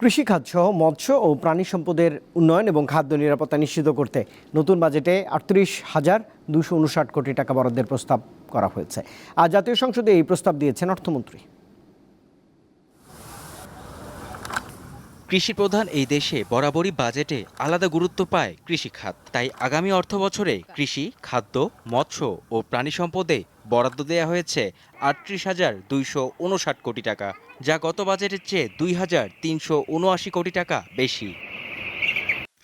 কৃষিখাত সহ মৎস্য ও প্রাণী সম্পদের উন্নয়ন এবং খাদ্য নিরাপত্তা নিশ্চিত করতে নতুন বাজেটে আটত্রিশ হাজার দুশো উনষাট কোটি টাকা বরাদ্দের প্রস্তাব করা হয়েছে। আর জাতীয় সংসদে এই প্রস্তাব দিয়েছেন অর্থমন্ত্রী। কৃষি প্রধান এই দেশে বরাবরই বাজেটে আলাদা গুরুত্ব পায় কৃষি খাত। তাই আগামী অর্থ বছরে কৃষি, খাদ্য, মৎস্য ও প্রাণী সম্পদে বরাদ্দ দেওয়া হয়েছে আটত্রিশ হাজার দুইশো উনষাট কোটি টাকা, যা গত বাজেটের চেয়ে দুই হাজার তিনশো উনআশি কোটি টাকা বেশি।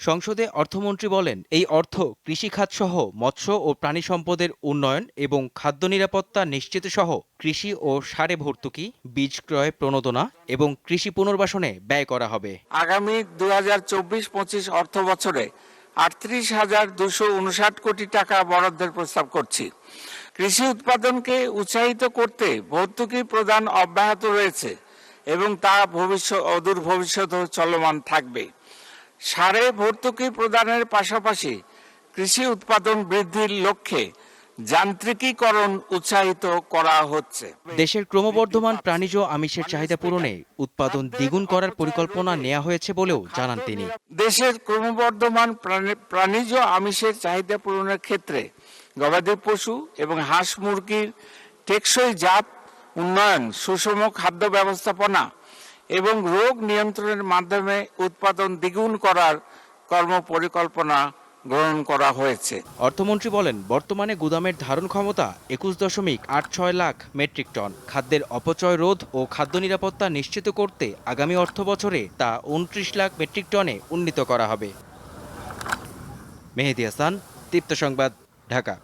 সংসদে অর্থমন্ত্রী বলেন, এই অর্থ কৃষিখাত সহ মৎস্য ও প্রাণী সম্পদের উন্নয়ন এবং খাদ্য নিরাপত্তা নিশ্চিত সহ কৃষি ও সারে ভর্তুকি, বীজ ক্রয় প্রণোদনা এবং কৃষি পুনর্বাসনে ব্যয় করা হবে। আগামী দু হাজার চব্বিশ পঁচিশ অর্থ বছরে আটত্রিশ হাজার দুশো উনষাট কোটি টাকা বরাদ্দের প্রস্তাব করছি। কৃষি উৎপাদনকে উৎসাহিত করতে ভর্তুকি প্রদান অব্যাহত রয়েছে এবং তা ভবিষ্যৎ, অদূর ভবিষ্যতেও চলমান থাকবে। সারে ভর্তুকি প্রদানের পাশাপাশি কৃষি উৎপাদন বৃদ্ধির লক্ষ্যে যান্ত্রিকীকরণ উৎসাহিত করা হচ্ছে। দেশের ক্রমবর্ধমান প্রাণীজ আমিষের চাহিদা পূরণে উৎপাদন দ্বিগুণ করার পরিকল্পনা নেওয়া হয়েছে বলেও জানান তিনি। দেশের ক্রমবর্ধমান প্রাণীজ আমিষের চাহিদা পূরণের ক্ষেত্রে গবাদি পশু এবং হাঁস মুরগির টেকসই জাত উন্নয়ন সুষম খাদ্য ব্যবস্থাপনা এবং রোগ নিয়ন্ত্রণের মাধ্যমে উৎপাদন দ্বিগুণ করার কর্মপরিকল্পনা গ্রহণ করা হয়েছে। অর্থমন্ত্রী বলেন, বর্তমানে গুদামের ধারণ ক্ষমতা একুশ দশমিক আট ছয় লাখ মেট্রিক টন। খাদ্যের অপচয় রোধ ও খাদ্য নিরাপত্তা নিশ্চিত করতে আগামী অর্থ বছরে তা উনত্রিশ লাখ মেট্রিক টনে উন্নীত করা হবে। মেহেদি হাসান দীপ্ত সংবাদ, ঢাকা।